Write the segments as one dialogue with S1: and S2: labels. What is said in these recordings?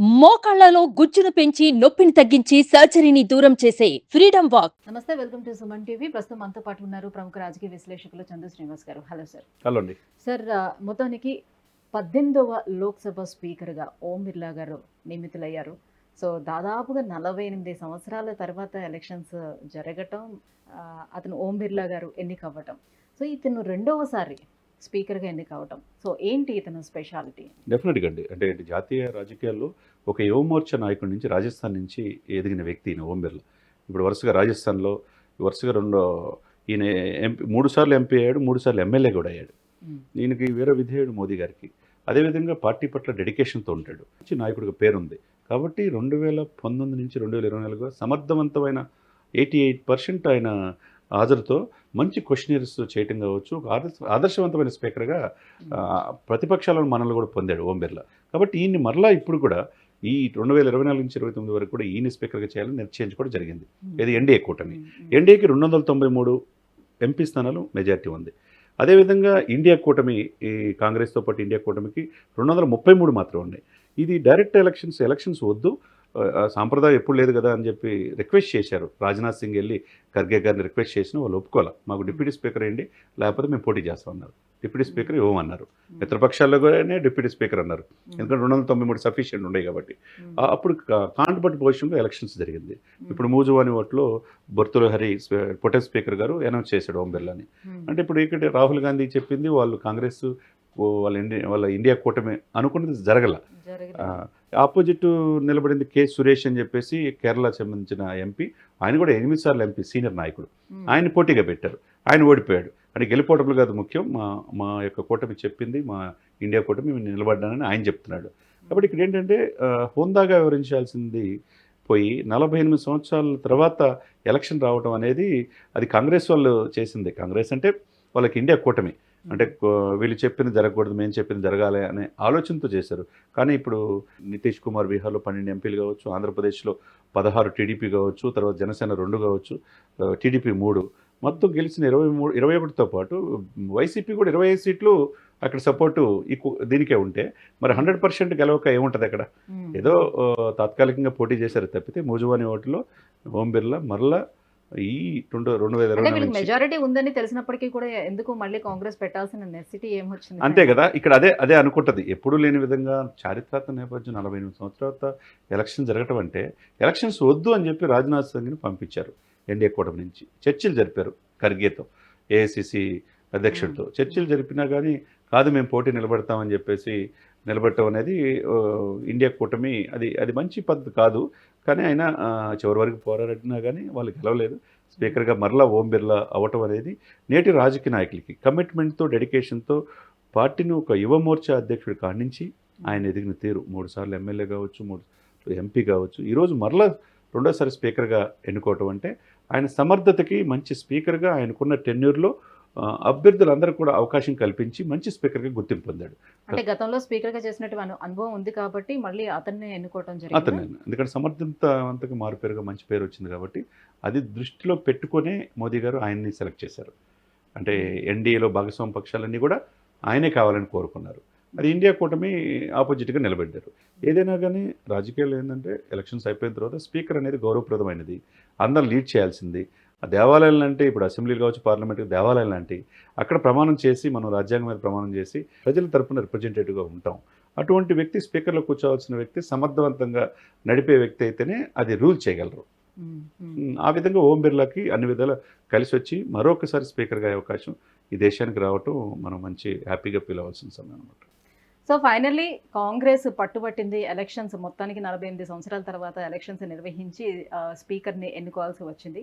S1: మోకాళ్ళలో గుజ్జును పెంచి నొప్పిని తగ్గించి సర్జరీని దూరం చేసే ఫ్రీడమ్ వాక్.
S2: నమస్తే వెల్కమ్ టు సుమన్ టీవీ. ప్రస్తుతం మనతో పాటు ఉన్నారు ప్రముఖ రాజకీయ విశ్లేషకులు చందు శ్రీనివాస్ గారు. Hello sir.
S3: హలో అండి.
S2: సార్ మొత్తానికి పద్దెనిమిదవ లోక్సభ స్పీకర్గా ఓం బిర్లా గారు నియమితులయ్యారు. సో దాదాపుగా నలభై ఎనిమిది సంవత్సరాల తర్వాత ఎలక్షన్స్ జరగటం అతను ఓం బిర్లా గారు ఎన్నికవ్వటం సో ఇతను రెండవసారి స్పీకర్గా ఎన్నికవ్వటం సో ఏంటి ఇతను స్పెషాలిటీ?
S3: డెఫినెట్గా అండి. అంటే జాతీయ రాజకీయాల్లో ఒక యువమోర్చా నాయకుడి నుంచి రాజస్థాన్ నుంచి ఎదిగిన వ్యక్తి ఈయన ఓం బిర్లా. ఇప్పుడు వరుసగా రాజస్థాన్లో వరుసగా రెండో ఈయన ఎంపీ మూడు సార్లు ఎంపీ అయ్యాడు మూడు సార్లు ఎమ్మెల్యే కూడా అయ్యాడు. ఈయనకి వీర విధేయుడు మోదీ గారికి. అదేవిధంగా పార్టీ పట్ల డెడికేషన్తో ఉంటాడు. మంచి నాయకుడిగా పేరుంది. కాబట్టి రెండు వేల పంతొమ్మిది నుంచి రెండు వేల ఇరవై నాలుగు సమర్థవంతమైన ఎయిటీ ఎయిట్ పర్సెంట్ ఆయన హాజరుతో మంచి క్వశ్చనర్స్ చేయటం కావచ్చు. ఒక ఆదర్శ ఆదర్శవంతమైన స్పీకర్గా ప్రతిపక్షాలను మనల్ని కూడా పొందాడు ఓం బిర్లా. కాబట్టి ఈయన్ని మరలా ఇప్పుడు కూడా ఈ రెండు వేల ఇరవై నాలుగు నుంచి ఇరవై తొమ్మిది వరకు కూడా ఈయన స్పీకర్గా చేయాలని నిశ్చయించుకోవడం జరిగింది. ఇది ఎన్డీఏ కూటమి. ఎన్డీఏకి రెండు వందల తొంభై మూడు ఎంపీ స్థానాలు మెజార్టీ ఉంది. అదేవిధంగా ఇండియా కూటమి ఈ కాంగ్రెస్తో పాటు ఇండియా కూటమికి రెండు వందల ముప్పై మూడు మాత్రం ఉన్నాయి. ఇది డైరెక్ట్ ఎలక్షన్స్ ఎలక్షన్స్ వద్దు. సాంప్రదాయం ఎప్పుడు లేదు కదా అని చెప్పి రిక్వెస్ట్ చేశారు. రాజ్నాథ్ సింగ్ వెళ్ళి ఖర్గే గారిని రిక్వెస్ట్ చేసిన వాళ్ళు ఒప్పుకోవాలి? మాకు డిప్యూటీ స్పీకర్ ఏంటి లేకపోతే మేము పోటీ చేస్తాం అన్నారు. డిప్యూటీ స్పీకర్ ఇవ్వమన్నారు మిత్రపక్షాల్లో కూడా డిప్యూటీ స్పీకర్ అన్నారు. ఎందుకంటే రెండు వందల తొంభై మూడు సఫిషియెంట్ ఉన్నాయి కాబట్టి. అప్పుడు కాంట్బట్ పొజిషన్లో ఎలక్షన్స్ జరిగింది. ఇప్పుడు మూజువాని ఓట్లో బొర్తుల హరి పొటెన్ స్పీకర్ గారు అనౌన్స్ చేశాడు ఓం బిర్లాని. అంటే ఇప్పుడు ఇక్కడ రాహుల్ గాంధీ చెప్పింది వాళ్ళు కాంగ్రెస్ వాళ్ళ ఇండియా వాళ్ళ ఇండియా కూటమి అనుకున్నది జరగల. ఆపోజిట్ నిలబడింది కె సురేష్ అని చెప్పేసి కేరళ సంబంధించిన ఎంపీ ఆయన కూడా ఎనిమిది సార్లు ఎంపీ సీనియర్ నాయకుడు. ఆయన పోటీగా పెట్టారు. ఆయన ఓడిపోయాడు. అంటే గెలిపోవటంలో కాదు ముఖ్యం. మా మా యొక్క కూటమి చెప్పింది మా ఇండియా కూటమి మేము నిలబడ్డానని ఆయన చెప్తున్నాడు. కాబట్టి ఇక్కడ ఏంటంటే హోందాగా వివరించాల్సింది పోయి నలభై ఎనిమిది సంవత్సరాల తర్వాత ఎలక్షన్ రావడం అనేది అది కాంగ్రెస్ వాళ్ళు చేసింది. కాంగ్రెస్ అంటే వాళ్ళకి ఇండియా కూటమి. అంటే వీళ్ళు చెప్పింది జరగకూడదు మేము చెప్పింది జరగాలి అనే ఆలోచనతో చేశారు. కానీ ఇప్పుడు నితీష్ కుమార్ బీహార్లో పన్నెండు ఎంపీలు కావచ్చు ఆంధ్రప్రదేశ్లో పదహారు టీడీపీ కావచ్చు తర్వాత జనసేన రెండు కావచ్చు టీడీపీ మూడు. మొత్తం గెలిచిన ఇరవై మూడు ఇరవై ఒకటితో పాటు వైసీపీ కూడా ఇరవై ఐదు సీట్లు అక్కడ సపోర్టు దీనికే ఉంటే మరి హండ్రెడ్ పర్సెంట్ గెలవక ఏముంటుంది అక్కడ? ఏదో తాత్కాలికంగా పోటీ చేశారు తప్పితే మూజువాని ఓటులో ఓం బిర్లా మరలా ఈ రెండు రెండు వేల
S2: మెజారిటీ ఉందని తెలిసినప్పటికీ కూడా ఎందుకు మళ్ళీ కాంగ్రెస్ పెట్టాల్సిన నెసిటీ ఏమొచ్చింది
S3: అంతే కదా ఇక్కడ అదే అదే అనుకుంటుంది. ఎప్పుడు లేని విధంగా చారిత్రాత్మక నేపథ్యం నలభై ఎనిమిది సంవత్సరాల ఎలక్షన్ జరగటం అంటే ఎలక్షన్స్ వద్దు అని చెప్పి రాజ్నాథ్ సింగ్ని పంపించారు ఎన్డీఏ కూటమి నుంచి. చర్చలు జరిపారు ఖర్గేతో ఏఐసిసి అధ్యక్షుడితో. చర్చలు జరిపినా కానీ కాదు మేము పోటీ నిలబడతామని చెప్పేసి నిలబెట్టడం అనేది ఇండియా కూటమి అది అది మంచి పద్ధతి కాదు. కానీ ఆయన చివరి వరకు పోరాడినా కానీ వాళ్ళు గెలవలేదు. స్పీకర్గా మరలా ఓం బిర్లా అవ్వటం అనేది నేటి రాజకీయ నాయకులకి కమిట్మెంట్తో డెడికేషన్తో పార్టీని ఒక యువ మోర్చా అధ్యక్షుడి ఆయన ఎదిగిన తీరు. మూడు సార్లు ఎమ్మెల్యే కావచ్చు మూడు ఎంపీ కావచ్చు. ఈరోజు మరలా రెండోసారి స్పీకర్గా ఎన్నుకోవటం అంటే ఆయన సమర్థతకి మంచి స్పీకర్గా ఆయనకున్న టెన్యూర్లో అభ్యర్థులందరూ కూడా అవకాశం కల్పించి మంచి స్పీకర్గా గుర్తింపు పొందాడు.
S2: అంటే గతంలో స్పీకర్గా చేసినట్టు అను- అనుభవం ఉంది కాబట్టి మళ్ళీ అతన్ని ఎన్నుకోవడం
S3: అతను
S2: జరిగింది
S3: ఎందుకంటే సమర్థవంతంగా మారుపేరుగా మంచి పేరు వచ్చింది కాబట్టి అది దృష్టిలో పెట్టుకునే మోదీ గారు ఆయన్ని సెలెక్ట్ చేశారు. అంటే ఎన్డీఏలో భాగస్వామ్య పక్షాలన్నీ కూడా ఆయనే కావాలని కోరుకున్నారు. అది ఇండియా కూటమి ఆపోజిట్గా నిలబెట్టారు ఏదైనా కానీ రాజకీయాలు ఏంటంటే ఎలక్షన్స్ అయిపోయిన తర్వాత స్పీకర్ అనేది గౌరవప్రదమైనది. అందరం లీడ్ చేయాల్సింది. ఆ దేవాలయాలు అంటే ఇప్పుడు అసెంబ్లీలు కావచ్చు పార్లమెంట్ దేవాలయాలు లాంటి అక్కడ ప్రమాణం చేసి మనం రాజ్యాంగం మీద ప్రమాణం చేసి ప్రజల తరపున రిప్రజెంటేటివ్గా ఉంటాం. అటువంటి వ్యక్తి స్పీకర్లో కూర్చోవాల్సిన వ్యక్తి సమర్థవంతంగా నడిపే వ్యక్తి అయితేనే అది రూల్ చేయగలరు. ఆ విధంగా ఓం బిర్లాకి అన్ని విధాలు కలిసి వచ్చి మరొకసారి స్పీకర్గా అయ్యే అవకాశం ఈ దేశానికి రావటం మనం మంచి హ్యాపీగా ఫీల్ అవ్వాల్సిన సమయం అనమాట
S2: సో ఫైనల్లీ కాంగ్రెస్ పట్టుబట్టింది ఎలక్షన్స్ మొత్తానికి నలభై ఎనిమిది సంవత్సరాల తర్వాత ఎలక్షన్స్ నిర్వహించి స్పీకర్ని ఎన్నుకోవాల్సి వచ్చింది.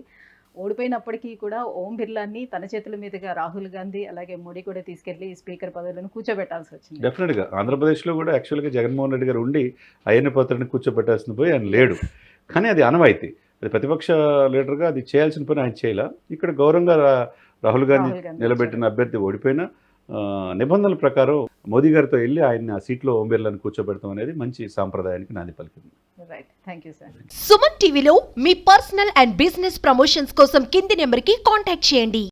S2: ఓడిపోయినప్పటికీ కూడా ఓం బిర్లాని తన చేతుల మీదుగా రాహుల్ గాంధీ అలాగే మోడీ కూడా తీసుకెళ్ళి స్పీకర్ పదవులను కూర్చోబెట్టాల్సి వచ్చింది.
S3: డెఫినెట్గా ఆంధ్రప్రదేశ్లో కూడా యాక్చువల్గా జగన్మోహన్ రెడ్డి గారు ఉండి అయ్యన్న పాత్రని కూర్చోబెట్టాల్సిన పోయి ఆయన లేడు. కానీ అది అనవాయితీ అది ప్రతిపక్ష లీడర్గా అది చేయాల్సిన పని ఆయన చేయాల. ఇక్కడ గౌరవంగా రాహుల్ గాంధీ నిలబెట్టిన అభ్యర్థి ఓడిపోయినా నిబంధనల ప్రకారం మోదీ గారితో వెళ్ళి ఆయన్ని ఆ సీట్లో ఓం బిర్లాని కూర్చోబెడతాం అనేది మంచి సాంప్రదాయానికి నాంది పలికింది.
S4: సుమన్ టీవీలో మీ పర్సనల్ అండ్ బిజినెస్ ప్రమోషన్స్ కోసం కింది నెంబర్కి కాంటాక్ట్ చేయండి.